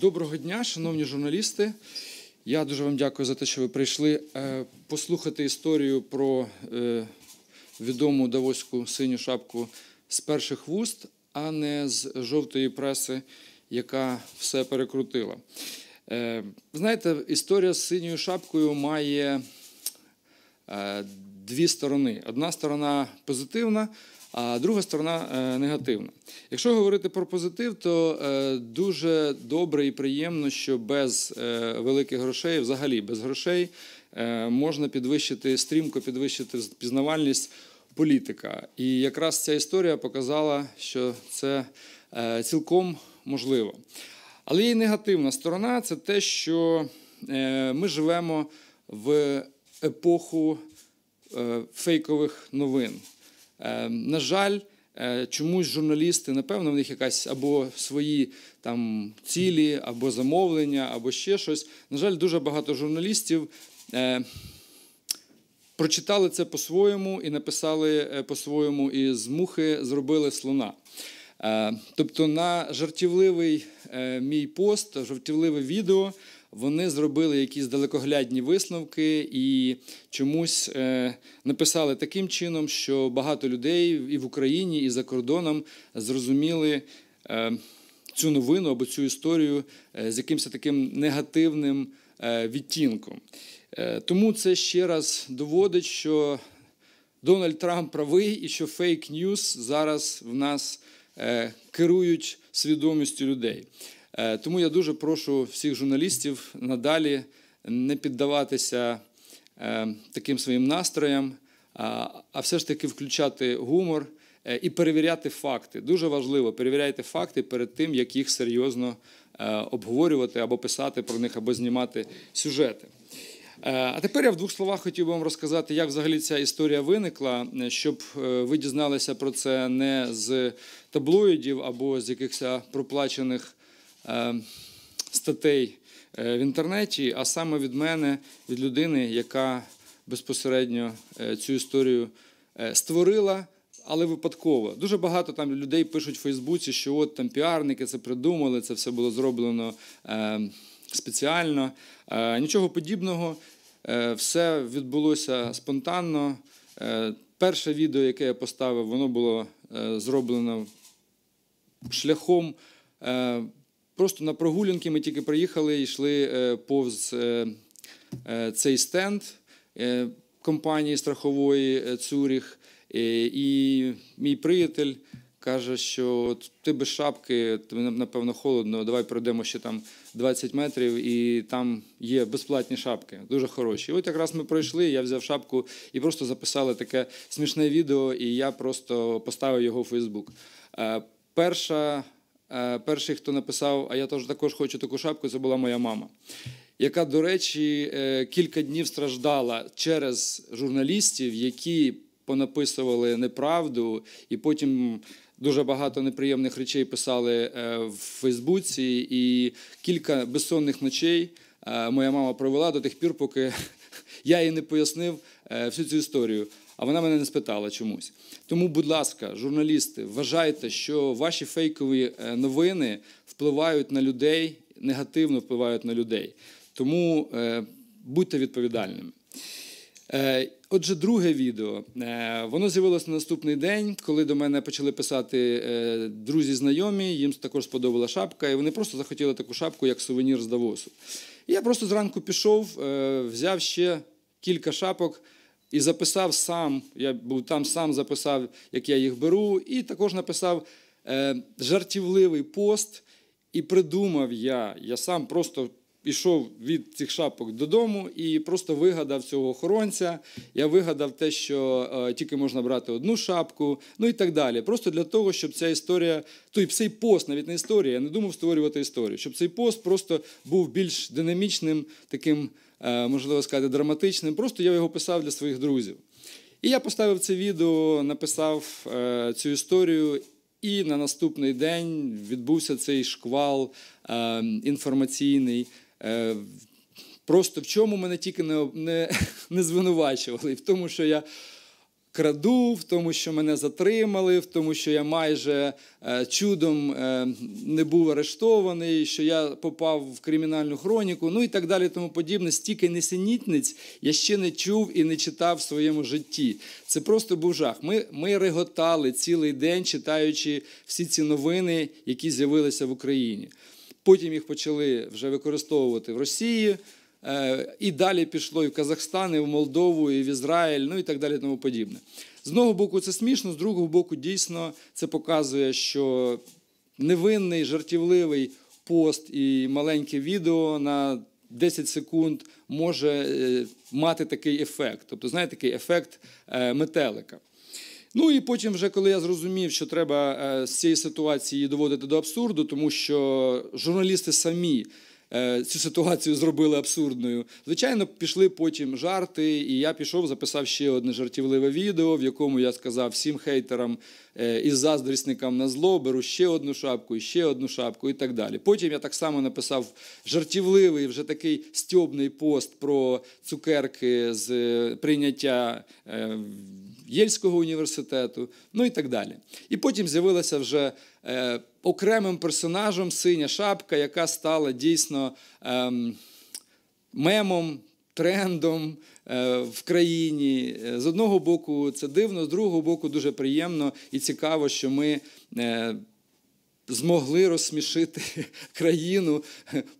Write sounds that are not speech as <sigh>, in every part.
Доброго дня, шановні журналісти. Я дуже вам дякую за те, що ви прийшли е, послухати історію про е, відому давоську синю шапку з перших вуст, а не з жовтої преси, яка все перекрутила. Е, знаєте, історія з синьою шапкою має дві сторони. Одна сторона позитивна, а друга сторона е, негативна. Якщо говорити про позитив, то е, дуже добре і приємно, що без е, великих грошей, взагалі без грошей, можна підвищити стрімко, підвищити пізнавальність політика. І якраз ця історія показала, що це цілком можливо. Але є негативна сторона це те, що ми живемо в епоху фейкових новин. Е, на жаль, е, чомусь журналісти, напевно, в них якась або свої там цілі, або замовлення, або ще щось. На жаль, дуже багато журналістів. Е, прочитали це по-своєму і написали по-своєму, і з мухи зробили слона. Тобто на жартівливий мій пост, жартівливе відео вони зробили якісь далекоглядні висновки і чомусь е, написали таким чином, що багато людей і в Україні, і за кордоном зрозуміли е, цю новину або цю історію е, з якимось таким негативним відтінком. Тому це ще раз доводить, що Дональд Трамп правий і що фейк ньюс зараз в нас керують свідомістю людей. Е, тому я дуже прошу всіх журналістів надалі не піддаватися е, таким своїм настроям, а все ж таки включати гумор е, і перевіряти факти. Дуже важливо перевіряйте факти перед тим, як їх серйозно обговорювати або писати про них, або знімати сюжети. А тепер я в двох словах хотів би вам розказати, як взагалі ця історія виникла, щоб ви дізналися про це не з таблоїдів або з якихось проплачених статей е, в інтернеті, а саме від мене, від людини, яка безпосередньо е, цю історію створила. Але випадково дуже багато там людей пишуть в Фейсбуці, що от там піарники це придумали, це все було зроблено е, спеціально. Е, нічого подібного, е, все відбулося спонтанно. Е, перше відео, яке я поставив, воно було е, зроблено шляхом е, Просто на прогулянки ми тільки приїхали і йшли е, повз е, е, цей стенд компанії страхової Цуріх. І мій приятель каже, що ти без шапки, напевно, холодно, давай пройдемо ще там 20 метрів, і там є безплатні шапки, дуже хороші. І от якраз ми пройшли, я взяв шапку і просто записали таке смішне відео, і я просто поставив його у Фейсбук. Перша перший, хто написав, а я також хочу таку шапку, це була моя мама, яка, до речі, е, кілька днів страждала через журналістів, які понаписували неправду, і потім дуже багато неприємних речей писали е, в Фейсбуці. І кілька безсонних ночей моя мама провела до тих пір, поки <laughs> я їй не пояснив всю цю історію а вона мене не спитала чомусь. Тому, будь ласка, журналісти, вважайте, що ваші фейкові е, новини впливають на людей, негативно впливають на людей. Тому е, будьте відповідальними. Е, отже, друге відео. Воно з'явилося на наступний день, коли до мене почали писати друзі знайомі, їм також сподобала шапка, і вони просто захотіли таку шапку, як сувенір з Давосу. І я просто зранку пішов, взяв ще кілька шапок. І записав сам, я був там сам записав, як я їх беру, і також написав е, жартівливий пост. І придумав я, я сам просто пішов від цих шапок додому і просто вигадав цього охоронця. Я вигадав те, що е, тільки можна брати одну шапку, ну і так далі. Просто для того, щоб ця історія, той цей пост, навіть не історія, я не думав створювати історію, щоб цей пост просто був більш динамічним таким. Е, можливо сказати, драматичним. Просто я його писав для своїх друзів. І я поставив це відео, написав е, цю історію, і на наступний день відбувся цей шквал е, інформаційний. Просто в чому мене тільки не не, <laughs> не звинувачували, в тому, що я краду, в тому, що мене затримали, в тому, що я майже е, чудом е, не був арештований, що я попав в кримінальну хроніку, ну і так далі, тому подібне. Стільки несенітниць я ще не чув і не читав в своєму житті. Це просто був жах. Ми, Ми реготали цілий день, читаючи всі ці новини, які з'явилися в Україні. Потім їх почали вже використовувати в Росії. Е, і далі пішло і в Казахстан, і в Молдову, і в Ізраїль, ну і так далі, тому подібне. З одного боку, це смішно, з другого боку, дійсно це показує, що невинний, жартівливий пост і маленьке відео на 10 секунд може е, мати такий ефект. Тобто, знаєте, такий ефект е, метелика. Ну і потім, вже коли я зрозумів, що треба з цієї ситуації доводити до абсурду, тому що журналісти самі цю ситуацію зробили абсурдною. Звичайно, пішли потім жарти, і я пішов, записав ще одне жартівливе відео, в якому я сказав всім хейтерам е, і заздрісникам на зло, беру ще одну шапку, і ще одну шапку, і так далі. Потім я так само написав жартівливий, вже такий стьобний пост про цукерки з е, прийняття. Єльського університету, ну і так далі. І потім з'явилася вже е, окремим персонажем синя шапка, яка стала дійсно е, мемом, трендом е, в країні. З одного боку, це дивно, з другого боку, дуже приємно і цікаво, що ми. Е, Змогли розсмішити <laughs> країну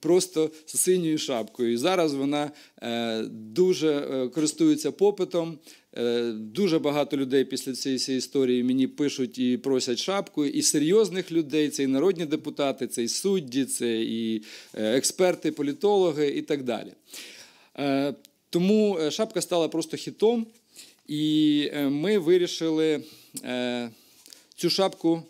просто синьою шапкою. І зараз вона е, дуже е, користується попитом. Е, дуже багато людей після цієї історії мені пишуть і просять шапку, і серйозних людей, це і народні депутати, це і судді, це і експерти, політологи і так далі. Тому шапка стала просто хітом, і ми вирішили цю шапку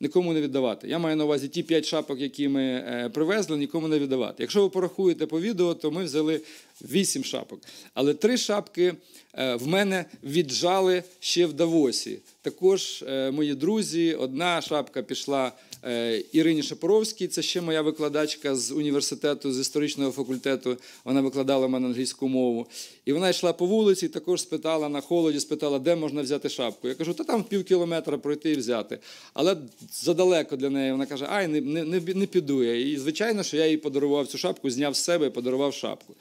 нікому не віддавати. Я маю на увазі ті п'ять шапок, які ми е, привезли, нікому не віддавати. Якщо ви порахуєте по відео, то ми взяли вісім шапок. Але три шапки е, в мене віджали ще в Давосі. Також е, мої друзі, одна шапка пішла. Е, Ірині Шапоровській, це ще моя викладачка з університету, з історичного факультету. Вона викладала мене англійську мову. І вона йшла по вулиці, також спитала на холоді, спитала, де можна взяти шапку. Я кажу, та там пів кілометра пройти і взяти. Але задалеко для неї вона каже, ай, не не, не піду я. І звичайно, що я їй подарував цю шапку, зняв з себе і подарував шапку.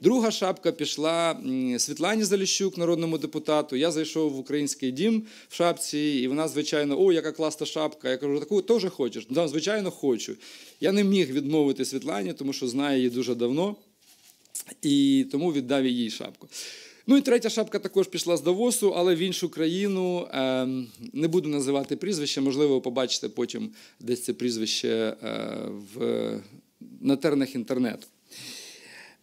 Друга шапка пішла Світлані Заліщук, народному депутату. Я зайшов в український дім в шапці, і вона, звичайно, о, яка класна шапка. Я кажу, таку теж хочеш? Да, звичайно, хочу. Я не міг відмовити Світлані, тому що знаю її дуже давно, і тому віддав їй шапку. Ну і третя шапка також пішла з Давосу, але в іншу країну. Ем, не буду називати прізвище, можливо, ви побачите потім десь це прізвище е, в, на тернах інтернету.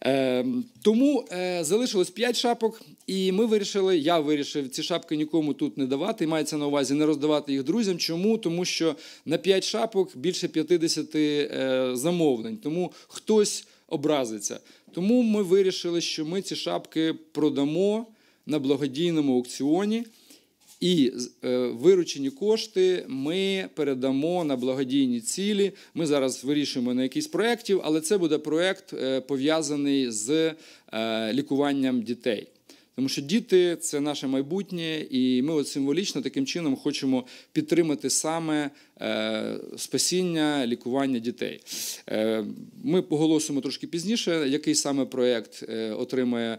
Ем, тому е, залишилось 5 шапок, і ми вирішили, я вирішив ці шапки нікому тут не давати. Мається на увазі не роздавати їх друзям. Чому? Тому що на 5 шапок більше 50 е, замовлень. Тому хтось образиться. Тому ми вирішили, що ми ці шапки продамо на благодійному аукціоні. І е, виручені кошти ми передамо на благодійні цілі. Ми зараз вирішуємо на якийсь проєктів, але це буде проєкт е, пов'язаний з е, лікуванням дітей. Тому що діти це наше майбутнє, і ми от символічно таким чином хочемо підтримати саме спасіння, лікування дітей. Ми поголосимо трошки пізніше, який саме проєкт отримає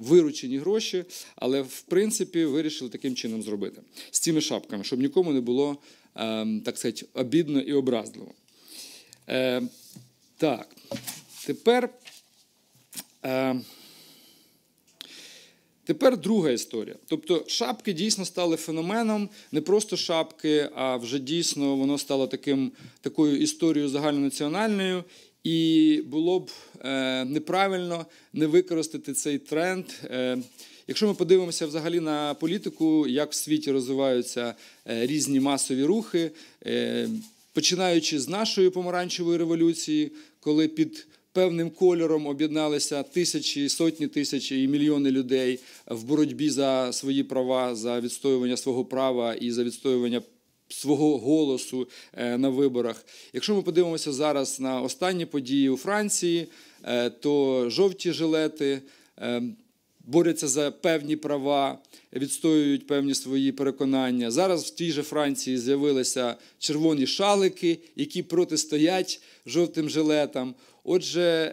виручені гроші, але в принципі вирішили таким чином зробити з цими шапками, щоб нікому не було ем, так сказати, обідно і образливо. Е, Так, тепер. Е, Тепер друга історія. Тобто шапки дійсно стали феноменом, не просто шапки, а вже дійсно воно стало таким, такою історією загальнонаціональною. І було б е, неправильно не використати цей тренд. Е, якщо ми подивимося взагалі на політику, як в світі розвиваються е, різні масові рухи, починаючи з нашої помаранчевої революції, коли під певним кольором об'єдналися тисячі, сотні тисяч і мільйони людей в боротьбі за свої права, за відстоювання свого права і за відстоювання свого голосу е, на виборах. Якщо ми подивимося зараз на останні події у Франції, е, то жовті жилети. Е, борються за певні права, відстоюють певні свої переконання. Зараз в тій же Франції з'явилися червоні шалики, які протистоять жовтим жилетам. Отже,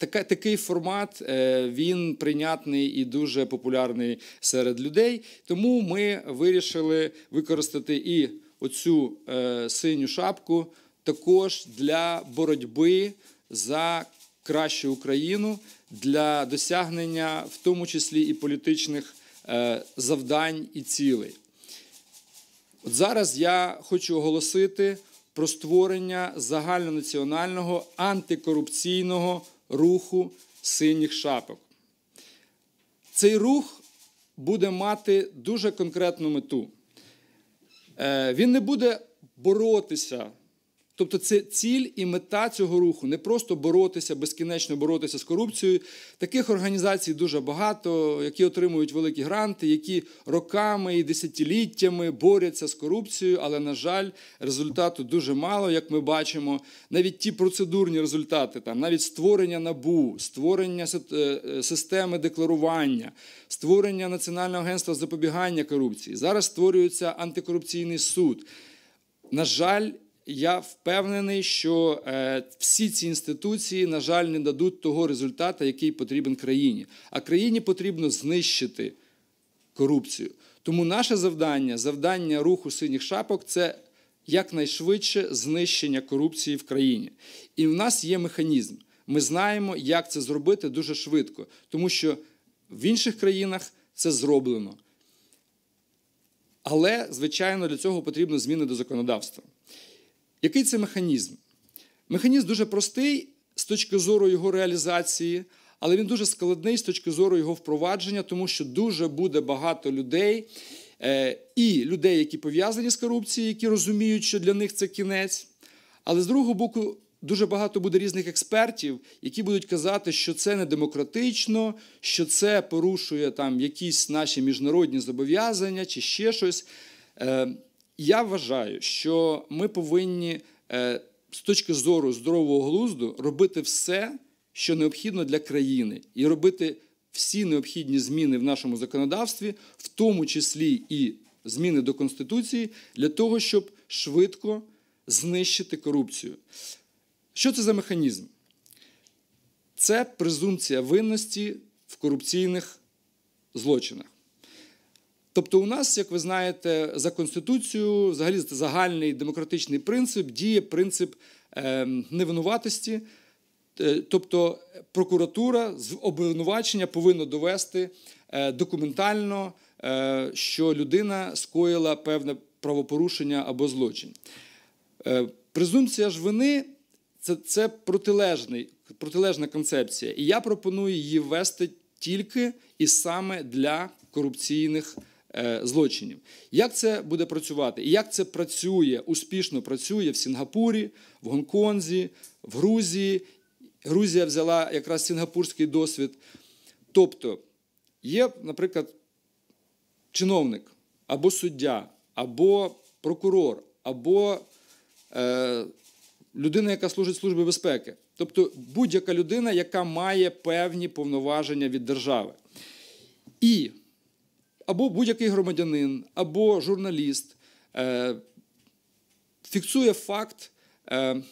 така, такий формат е, він прийнятний і дуже популярний серед людей. Тому ми вирішили використати і оцю е, синю шапку також для боротьби за кращу Україну для досягнення, в тому числі і політичних е, завдань і цілей. От зараз я хочу оголосити про створення загальнонаціонального антикорупційного руху синіх шапок. Цей рух буде мати дуже конкретну мету. Е, він не буде боротися Тобто це ціль і мета цього руху не просто боротися, безкінечно боротися з корупцією. Таких організацій дуже багато, які отримують великі гранти, які роками і десятиліттями борються з корупцією, але, на жаль, результату дуже мало, як ми бачимо. Навіть ті процедурні результати, там, навіть створення набу, створення е, системи декларування, створення Національного агентства запобігання корупції. Зараз створюється антикорупційний суд. На жаль, я впевнений, що е, всі ці інституції, на жаль, не дадуть того результату, який потрібен країні. А країні потрібно знищити корупцію. Тому наше завдання, завдання руху синіх шапок це якнайшвидше знищення корупції в країні. І в нас є механізм. Ми знаємо, як це зробити дуже швидко, тому що в інших країнах це зроблено. Але, звичайно, для цього потрібно зміни до законодавства. Який це механізм? Механізм дуже простий з точки зору його реалізації, але він дуже складний з точки зору його впровадження, тому що дуже буде багато людей е, і людей, які пов'язані з корупцією, які розуміють, що для них це кінець. Але з другого боку, дуже багато буде різних експертів, які будуть казати, що це не демократично, що це порушує там якісь наші міжнародні зобов'язання чи ще щось. Я вважаю, що ми повинні е, з точки зору здорового глузду робити все, що необхідно для країни, і робити всі необхідні зміни в нашому законодавстві, в тому числі і зміни до Конституції, для того, щоб швидко знищити корупцію. Що це за механізм? Це презумпція винності в корупційних злочинах. Тобто, у нас, як ви знаєте, за Конституцією, взагалі загальний демократичний принцип, діє принцип ем, невинуватості. Е, тобто прокуратура з обвинувачення повинна довести е, документально, е, що людина скоїла певне правопорушення або злочин. Презумпція ж вини це це протилежний, протилежна концепція. І я пропоную її ввести тільки і саме для корупційних. Е, злочинів. Як це буде працювати? І як це працює, успішно працює в Сінгапурі, в Гонконзі, в Грузії. Грузія взяла якраз сінгапурський досвід. Тобто є, наприклад, чиновник або суддя, або прокурор, або е, людина, яка служить службі безпеки. Тобто будь-яка людина, яка має певні повноваження від держави. І або будь-який громадянин, або журналіст е, фіксує факт, е,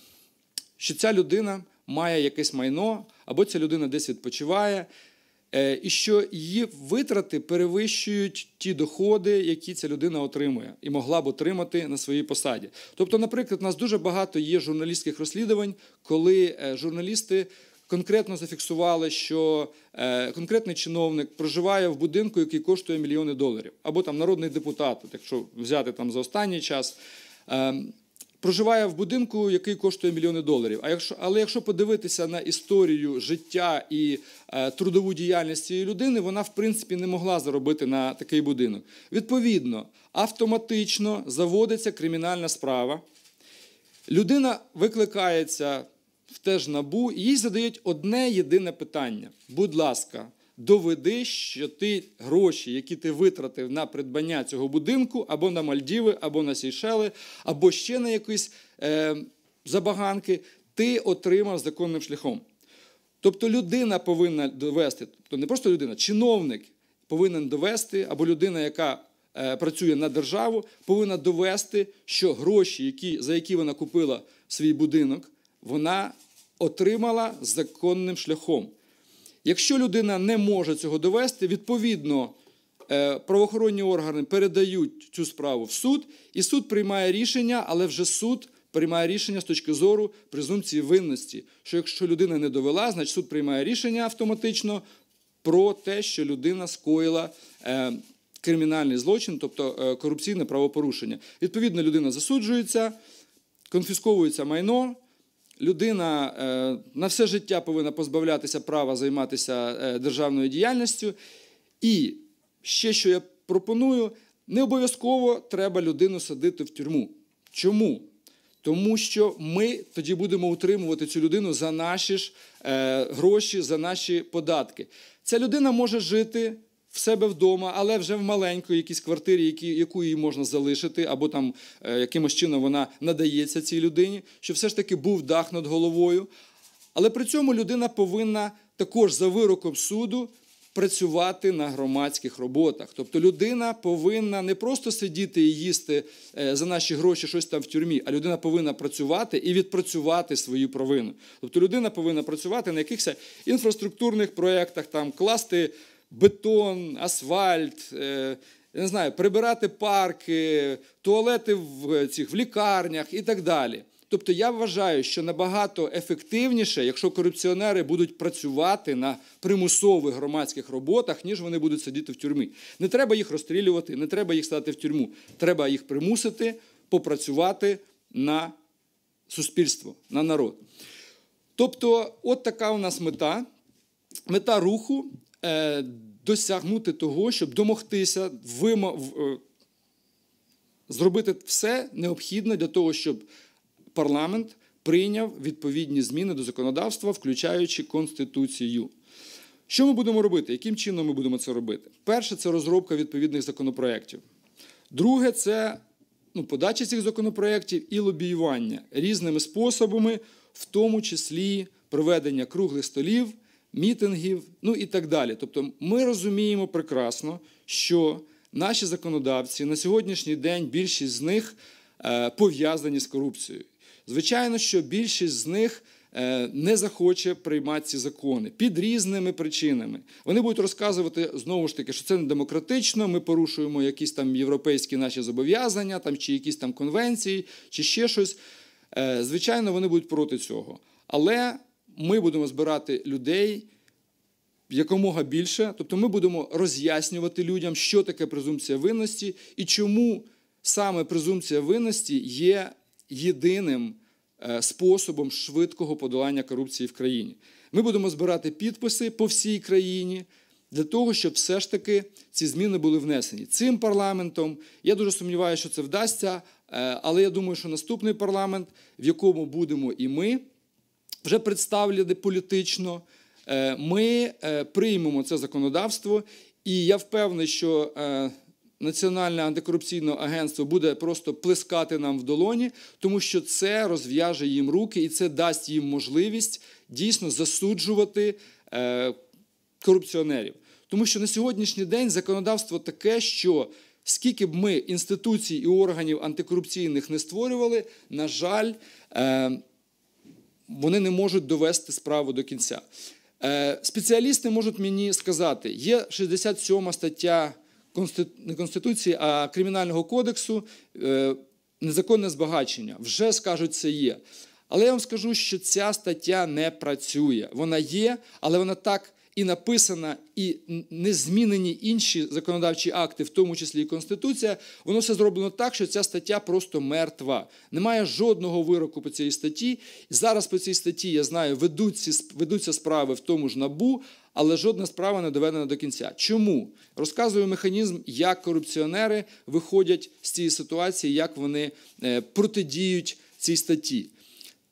що ця людина має якесь майно, або ця людина десь відпочиває, е, і що її витрати перевищують ті доходи, які ця людина отримує і могла б отримати на своїй посаді. Тобто, наприклад, у нас дуже багато є журналістських розслідувань, коли журналісти конкретно зафіксували, що е, конкретний чиновник проживає в будинку, який коштує мільйони доларів, або там народний депутат, якщо взяти там за останній час. Е, проживає в будинку, який коштує мільйони доларів. А якщо, але якщо подивитися на історію життя і е, трудову діяльність цієї людини, вона в принципі не могла заробити на такий будинок. Відповідно, автоматично заводиться кримінальна справа. Людина викликається теж набу, і їй задають одне єдине питання: будь ласка, доведи, що ти гроші, які ти витратив на придбання цього будинку, або на Мальдіви, або на Сейшели, або ще на якісь е, забаганки, ти отримав законним шляхом. Тобто людина повинна довести, тобто не просто людина, чиновник повинен довести, або людина, яка е, працює на державу, повинна довести, що гроші, які, за які вона купила свій будинок, вона отримала законним шляхом. Якщо людина не може цього довести, відповідно е, правоохоронні органи передають цю справу в суд, і суд приймає рішення, але вже суд приймає рішення з точки зору презумпції винності. Що якщо людина не довела, значить суд приймає рішення автоматично про те, що людина скоїла е, кримінальний злочин, тобто е, корупційне правопорушення. Відповідно, людина засуджується, конфісковується майно. Людина е, на все життя повинна позбавлятися права займатися е, державною діяльністю. І ще що я пропоную, не обов'язково треба людину садити в тюрму. Чому? Тому що ми тоді будемо утримувати цю людину за наші ж е, гроші, за наші податки. Ця людина може жити в себе вдома, але вже в маленькій якійсь квартирі, які, яку їй можна залишити, або там е, якимось чином вона надається цій людині, щоб все ж таки був дах над головою. Але при цьому людина повинна також за вироком суду працювати на громадських роботах. Тобто людина повинна не просто сидіти і їсти е, за наші гроші щось там в тюрмі, а людина повинна працювати і відпрацювати свою провину. Тобто людина повинна працювати на якихось інфраструктурних проєктах, там класти бетон, асфальт. е, я не знаю, прибирати парки, туалети в цих в лікарнях і так далі. Тобто я вважаю, що набагато ефективніше, якщо корупціонери будуть працювати на примусових громадських роботах, ніж вони будуть сидіти в тюрмі. Не треба їх розстрілювати, не треба їх стати в тюрму. Треба їх примусити попрацювати на суспільство, на народ. Тобто, от така у нас мета. Мета руху досягнути того, щоб домогтися, е, зробити все необхідне для того, щоб парламент прийняв відповідні зміни до законодавства, включаючи Конституцію. Що ми будемо робити? Яким чином ми будемо це робити? Перше це розробка відповідних законопроєктів. Друге це ну, подача цих законопроєктів і лобіювання різними способами, в тому числі проведення круглих столів, мітингів, ну і так далі. Тобто, ми розуміємо прекрасно, що наші законодавці на сьогоднішній день більшість з них е, пов'язані з корупцією. Звичайно, що більшість з них е, не захоче приймати ці закони під різними причинами. Вони будуть розказувати знову ж таки, що це не демократично. Ми порушуємо якісь там європейські наші зобов'язання, там чи якісь там конвенції, чи ще щось. Е, звичайно, вони будуть проти цього. Але ми будемо збирати людей якомога більше. Тобто, ми будемо роз'яснювати людям, що таке презумпція винності і чому саме презумпція винності є єдиним е, способом швидкого подолання корупції в країні. Ми будемо збирати підписи по всій країні для того, щоб все ж таки ці зміни були внесені цим парламентом. Я дуже сумніваюся, що це вдасться, е, але я думаю, що наступний парламент, в якому будемо і ми, вже представлені політично, е, ми приймемо це законодавство, і я впевнений, що Національне антикорупційне агентство буде просто плескати нам в долоні, тому що це розв'яже їм руки і це дасть їм можливість дійсно засуджувати е, корупціонерів. Тому що на сьогоднішній день законодавство таке, що скільки б ми інституцій і органів антикорупційних не створювали, на жаль, е, вони не можуть довести справу до кінця. Е, спеціалісти можуть мені сказати, є 67 стаття не Конституції, а Кримінального кодексу е, незаконне збагачення. Вже скажуть, це є. Але я вам скажу, що ця стаття не працює. Вона є, але вона так і написана, і не змінені інші законодавчі акти, в тому числі і Конституція, воно все зроблено так, що ця стаття просто мертва. Немає жодного вироку по цій статті. Зараз по цій статті я знаю, ведуться, ведуться справи в тому ж набу, але жодна справа не доведена до кінця. Чому? Розказую механізм, як корупціонери виходять з цієї ситуації, як вони е, протидіють цій статті.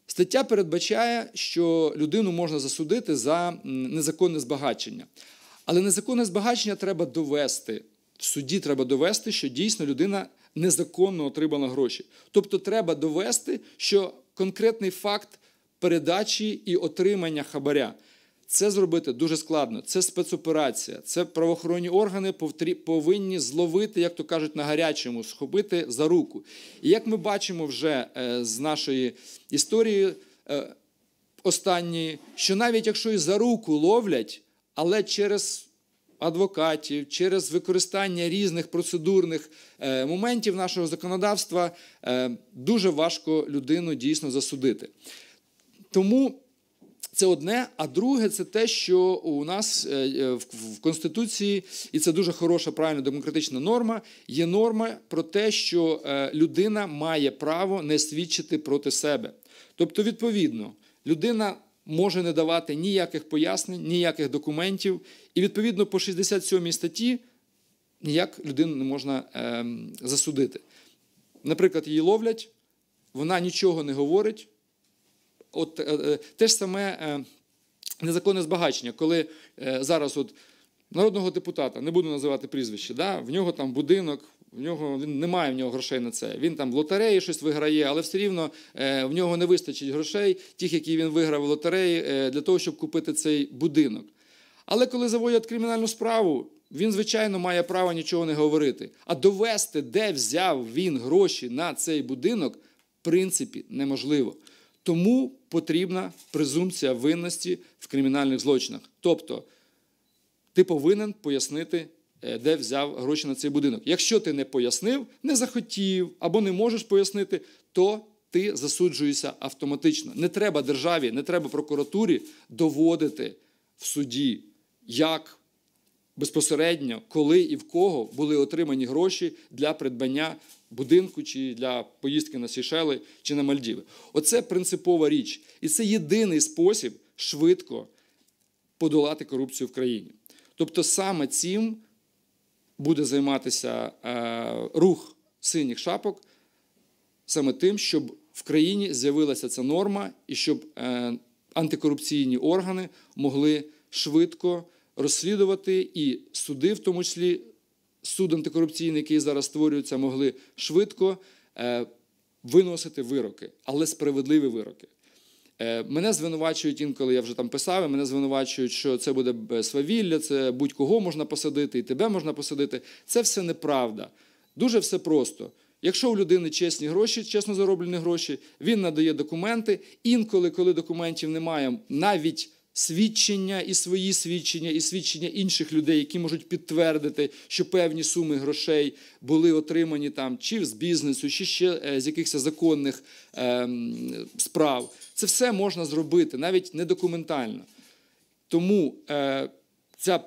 Стаття передбачає, що людину можна засудити за незаконне збагачення. Але незаконне збагачення треба довести. В суді треба довести, що дійсно людина незаконно отримала гроші. Тобто, треба довести, що конкретний факт передачі і отримання хабаря. Це зробити дуже складно. Це спецоперація. Це правоохоронні органи повинні зловити, як то кажуть, на гарячому, схопити за руку. І як ми бачимо вже е, з нашої історії е, останньої, що навіть якщо і за руку ловлять, але через адвокатів, через використання різних процедурних е, моментів нашого законодавства дуже важко людину дійсно засудити. Тому це одне, а друге, це те, що у нас е, е, в Конституції, і це дуже хороша, правильна демократична норма. Є норма про те, що е, людина має право не свідчити проти себе. Тобто, відповідно, людина може не давати ніяких пояснень, ніяких документів, і відповідно по 67 статті ніяк людину не можна ем, засудити. Наприклад, її ловлять, вона нічого не говорить. От е, е, те ж саме е, незаконне збагачення, коли зараз от народного депутата, не буду називати прізвище, да, в нього там будинок, в нього він немає в нього грошей на це. Він там в лотереї щось виграє, але все рівно в нього не вистачить грошей, тих, які він виграв в лотереї, для того, щоб купити цей будинок. Але коли заводять кримінальну справу, він, звичайно, має право нічого не говорити. А довести, де взяв він гроші на цей будинок, в принципі, неможливо. Тому потрібна презумпція винності в кримінальних злочинах. Тобто, ти повинен пояснити, е, де взяв гроші на цей будинок. Якщо ти не пояснив, не захотів або не можеш пояснити, то ти засуджуєшся автоматично. Не треба державі, не треба прокуратурі доводити в суді, як безпосередньо, коли і в кого були отримані гроші для придбання будинку чи для поїздки на Сейшели чи на Мальдіви. Оце принципова річ. І це єдиний спосіб швидко подолати корупцію в країні. Тобто саме цим буде займатися е, рух синіх шапок, саме тим, щоб в країні з'явилася ця норма і щоб е, антикорупційні органи могли швидко розслідувати і суди, в тому числі суд антикорупційний, який зараз створюється, могли швидко е, виносити вироки, але справедливі вироки. Е, Мене звинувачують інколи, я вже там писав, мене звинувачують, що це буде свавілля, це будь-кого можна посадити, і тебе можна посадити. Це все неправда. Дуже все просто. Якщо у людини чесні гроші, чесно зароблені гроші, він надає документи. Інколи, коли документів немає, навіть свідчення і свої свідчення, і свідчення інших людей, які можуть підтвердити, що певні суми грошей були отримані там чи з бізнесу, чи ще е, з якихось законних ем, справ. Це все можна зробити, навіть не документально. Тому е, ця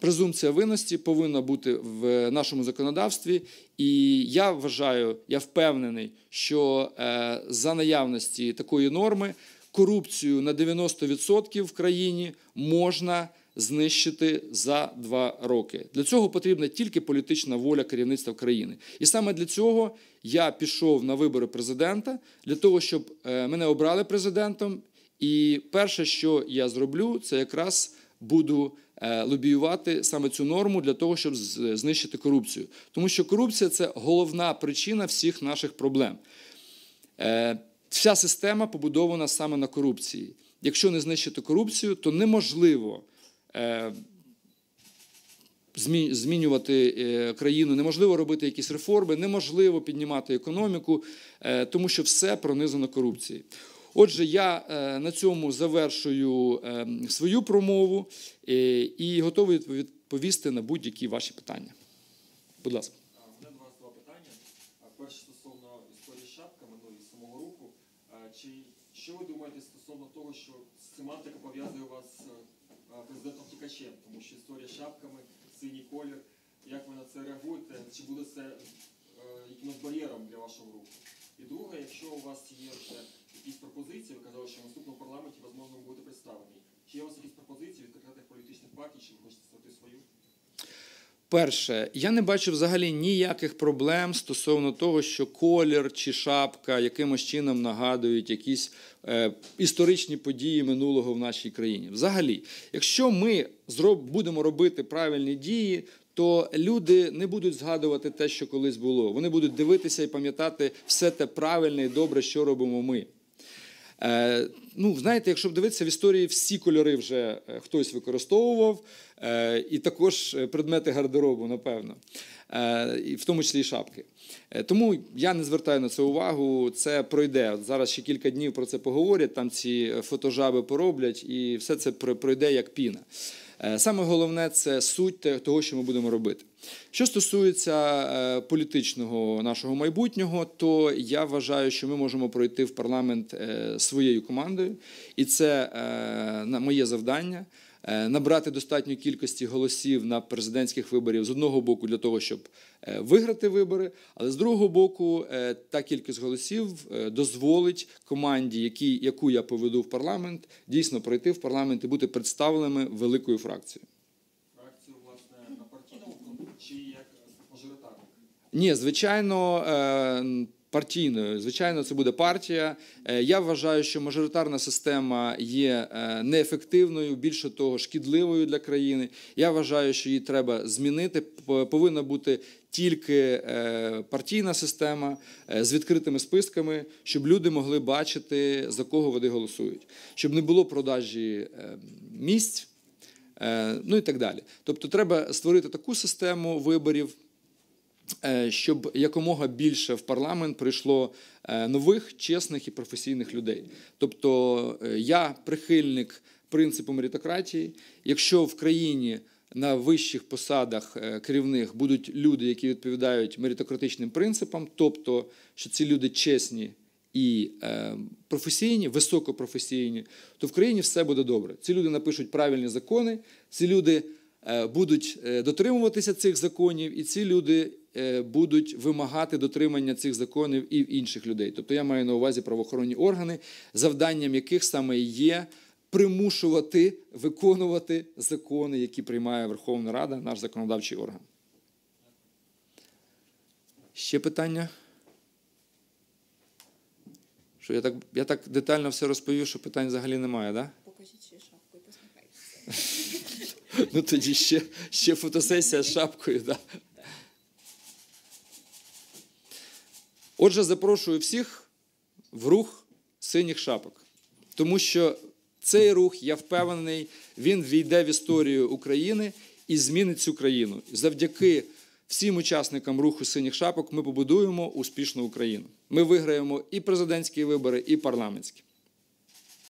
презумпція винності повинна бути в нашому законодавстві. І я вважаю, я впевнений, що е, за наявності такої норми корупцію на 90% в країні можна знищити за два роки. Для цього потрібна тільки політична воля керівництва країни. І саме для цього я пішов на вибори президента, для того, щоб е, мене обрали президентом. І перше, що я зроблю, це якраз буду е, лобіювати саме цю норму для того, щоб знищити корупцію. Тому що корупція це головна причина всіх наших проблем. Вся система побудована саме на корупції. Якщо не знищити корупцію, то неможливо е, змінювати е, країну, неможливо робити якісь реформи, неможливо піднімати економіку, е, тому що все пронизано корупцією. Отже, я на цьому завершую свою промову і готовий відповісти на будь-які ваші питання. Будь ласка. А, У мене до вас два питання. А, Перше стосовно історії з шапками, ну і самого руху. А, Чи що ви думаєте що семантика пов'язує вас з президентом Тікачем, тому що історія з шапками, синій колір. Як ви на це реагуєте? Чи буде це е, якимось бар'єром для вашого руху? І друге, якщо у вас є вже якісь пропозиції, ви казали, що в наступному парламенті, можливо, ви будете представлені. Чи є у вас якісь пропозиції від конкретних політичних партій, чи ви хочете створити свою? Перше, я не бачу взагалі ніяких проблем стосовно того, що колір чи шапка якимось чином нагадують якісь е, історичні події минулого в нашій країні. Взагалі, якщо ми зроб, будемо робити правильні дії, то люди не будуть згадувати те, що колись було. Вони будуть дивитися і пам'ятати все те правильне і добре, що робимо ми. Е, Ну, знаєте, якщо б дивитися в історії, всі кольори вже е, хтось використовував, і також е, предмети гардеробу, напевно, Е, і в тому числі і шапки. Е, Тому я не звертаю на це увагу. Це пройде. От зараз ще кілька днів про це поговорять. Там ці фотожаби пороблять, і все це пройде як піна. Е, Саме головне це суть того, що ми будемо робити. Що стосується е, політичного нашого майбутнього, то я вважаю, що ми можемо пройти в парламент е, своєю командою, і це е, моє завдання. Е, Набрати достатньої кількості голосів на президентських виборів з одного боку для того, щоб е, виграти вибори, але з другого боку, е, та кількість голосів дозволить команді, які, яку я поведу в парламент, дійсно пройти в парламент і бути представленими великою фракцією. Фракцію, власне, на партійному чи як мажоритарник? Ні, звичайно, партійною. Звичайно, це буде партія. Е, Я вважаю, що мажоритарна система є е, неефективною, більше того, шкідливою для країни. Я вважаю, що її треба змінити. Повинна бути тільки е, партійна система з відкритими списками, щоб люди могли бачити, за кого вони голосують, щоб не було продажі місць. Ну і так далі. Тобто, треба створити таку систему виборів, щоб якомога більше в парламент прийшло е, нових, чесних і професійних людей. Тобто е, я прихильник принципу меритократії. Якщо в країні на вищих посадах е, керівних будуть люди, які відповідають меритократичним принципам, тобто, що ці люди чесні і е, професійні, високопрофесійні, то в країні все буде добре. Ці люди напишуть правильні закони, ці люди е, будуть е, дотримуватися цих законів, і ці люди е, будуть вимагати дотримання цих законів і в інших людей. Тобто я маю на увазі правоохоронні органи, завданням яких саме є примушувати виконувати закони, які приймає Верховна Рада, наш законодавчий орган. Ще питання? Що я так, я так детально все розповів, що питань взагалі немає, так? Да? Покажіть ще шапку і посміхайтеся. <laughs> Ну тоді ще, ще фотосесія з шапкою. Да. Отже, запрошую всіх в рух синіх шапок. Тому що цей рух, я впевнений, він війде в історію України і змінить цю країну. Завдяки всім учасникам руху синіх шапок ми побудуємо успішну Україну. Ми виграємо і президентські вибори, і парламентські.